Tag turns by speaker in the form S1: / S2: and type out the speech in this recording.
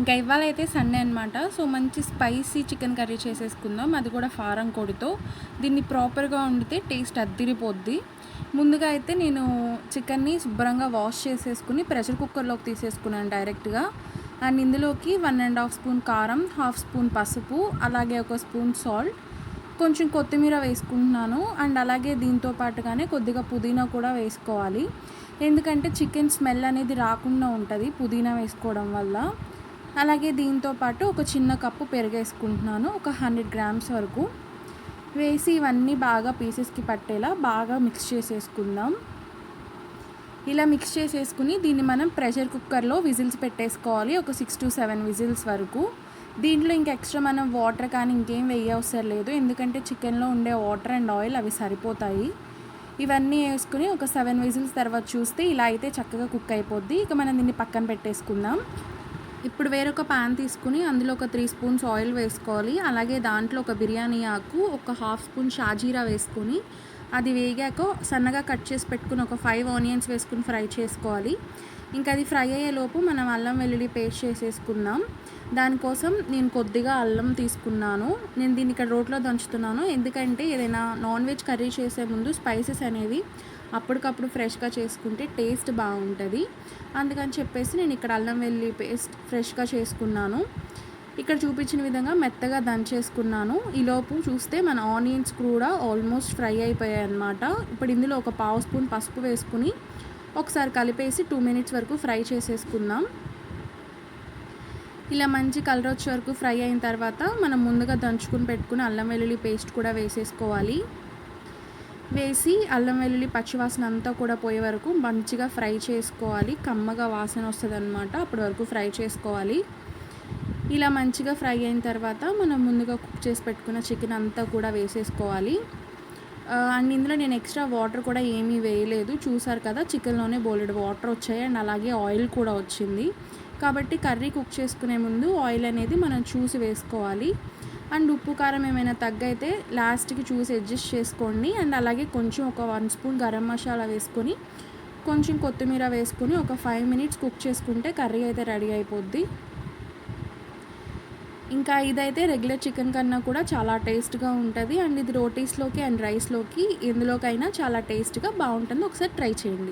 S1: ఇంకా ఇవాళ అయితే సండే అనమాట సో మంచి స్పైసీ చికెన్ కర్రీ చేసేసుకుందాం. అది కూడా ఫారం కొడితో. దీన్ని ప్రాపర్గా వండితే టేస్ట్ అద్దిరిపోద్ది. ముందుగా అయితే నేను చికెన్ని శుభ్రంగా వాష్ చేసేసుకుని ప్రెషర్ కుక్కర్లోకి తీసేసుకున్నాను డైరెక్ట్గా అండ్ ఇందులోకి వన్ అండ్ హాఫ్ స్పూన్ కారం హాఫ్ స్పూన్ పసుపు అలాగే ఒక స్పూన్ సాల్ట్ కొంచెం కొత్తిమీర వేసుకుంటున్నాను. అండ్ అలాగే దీంతో పాటుగానే కొద్దిగా పుదీనా కూడా వేసుకోవాలి. ఎందుకంటే చికెన్ స్మెల్ అనేది రాకుండా ఉంటుంది పుదీనా వేసుకోవడం వల్ల. అలాగే దీంతో పాటు ఒక చిన్న కప్పు పెరిగేసుకుంటున్నాను ఒక హండ్రెడ్ గ్రామ్స్ వరకు. వేసి ఇవన్నీ బాగా పీసెస్కి పట్టేలా బాగా మిక్స్ చేసేసుకుందాం. ఇలా మిక్స్ చేసేసుకుని దీన్ని మనం ప్రెషర్ కుక్కర్లో విజిల్స్ పెట్టేసుకోవాలి ఒక సిక్స్ టు సెవెన్ విజిల్స్ వరకు. దీంట్లో ఇంక ఎక్స్ట్రా మనం వాటర్ కానీ ఇంకేం వేయవసరం లేదు ఎందుకంటే చికెన్లో ఉండే వాటర్ అండ్ ఆయిల్ అవి సరిపోతాయి. ఇవన్నీ వేసుకుని ఒక సెవెన్ విజిల్స్ తర్వాత చూస్తే ఇలా అయితే చక్కగా కుక్ అయిపోద్ది. ఇక మనం దీన్ని పక్కన పెట్టేసుకుందాం. ఇప్పుడు వేరొక పాన్ తీసుకుని అందులో ఒక త్రీ స్పూన్స్ ఆయిల్ వేసుకోవాలి. అలాగే దాంట్లో ఒక బిర్యానీ ఆకు ఒక హాఫ్ స్పూన్ షాజీరా వేసుకొని అది వేగాక సన్నగా కట్ చేసి పెట్టుకుని ఒక ఫైవ్ ఆనియన్స్ వేసుకుని ఫ్రై చేసుకోవాలి. ఇంకా అది ఫ్రై అయ్యేలోపు మనం అల్లం వెల్లుల్లి పేస్ట్ చేసేసుకుందాం. దానికోసం నేను కొద్దిగా అల్లం తీసుకున్నాను. నేను దీన్ని ఇక్కడ రోట్లో దంచుతున్నాను. ఎందుకంటే ఏదైనా నాన్ వెజ్ కర్రీ చేసే ముందు స్పైసెస్ అనేవి అప్పటికప్పుడు ఫ్రెష్గా చేసుకుంటే టేస్ట్ బాగుంటుంది. అందుకని చెప్పేసి నేను ఇక్కడ అల్లం వెల్లుల్లి పేస్ట్ ఫ్రెష్గా చేసుకున్నాను. ఇక్కడ చూపించిన విధంగా మెత్తగా దంచేసుకున్నాను. ఈలోపు చూస్తే మన ఆనియన్స్ కూడా ఆల్మోస్ట్ ఫ్రై అయిపోయాయి అనమాట ఇప్పుడు ఇందులో ఒక పావు స్పూన్ పసుపు వేసుకుని ఒకసారి కలిపేసి టూ మినిట్స్ వరకు ఫ్రై చేసేసుకుందాం. ఇలా మంచి కలర్ వచ్చే వరకు ఫ్రై అయిన తర్వాత మనం ముందుగా దంచుకుని పెట్టుకుని అల్లం వెల్లుల్లి పేస్ట్ కూడా వేసేసుకోవాలి. వేసి అల్లం వెల్లుల్లి పచ్చివాసన అంతా కూడా పోయే వరకు మంచిగా ఫ్రై చేసుకోవాలి. కమ్మగా వాసన వస్తుంది అనమాట అప్పటి వరకు ఫ్రై చేసుకోవాలి. ఇలా మంచిగా ఫ్రై అయిన తర్వాత మనం ముందుగా కుక్ చేసి పెట్టుకున్న చికెన్ అంతా కూడా వేసేసుకోవాలి. అండ్ ఇందులో నేను ఎక్స్ట్రా వాటర్ కూడా ఏమీ వేయలేదు. చూసారు కదా చికెన్లోనే బోలెడు వాటర్ వచ్చాయి అండ్ అలాగే ఆయిల్ కూడా వచ్చింది. కాబట్టి కర్రీ కుక్ చేసుకునే ముందు ఆయిల్ అనేది మనం చూసి వేసుకోవాలి. అండ్ ఉప్పు కారం ఏమైనా తగ్గైతే లాస్ట్కి చూసి అడ్జస్ట్ చేసుకోండి. అండ్ అలాగే కొంచెం ఒక వన్ స్పూన్ గరం మసాలా వేసుకొని కొంచెం కొత్తిమీర వేసుకొని ఒక ఫైవ్ మినిట్స్ కుక్ చేసుకుంటే కర్రీ అయితే రెడీ అయిపోద్ది. ఇంకా ఇదైతే రెగ్యులర్ చికెన్ కన్నా కూడా చాలా టేస్ట్గా ఉంటుంది. అండ్ ఇది రోటీస్లోకి అండ్ రైస్లోకి ఎందులోకైనా చాలా టేస్ట్గా బాగుంటుంది ఒకసారి ట్రై చేయండి.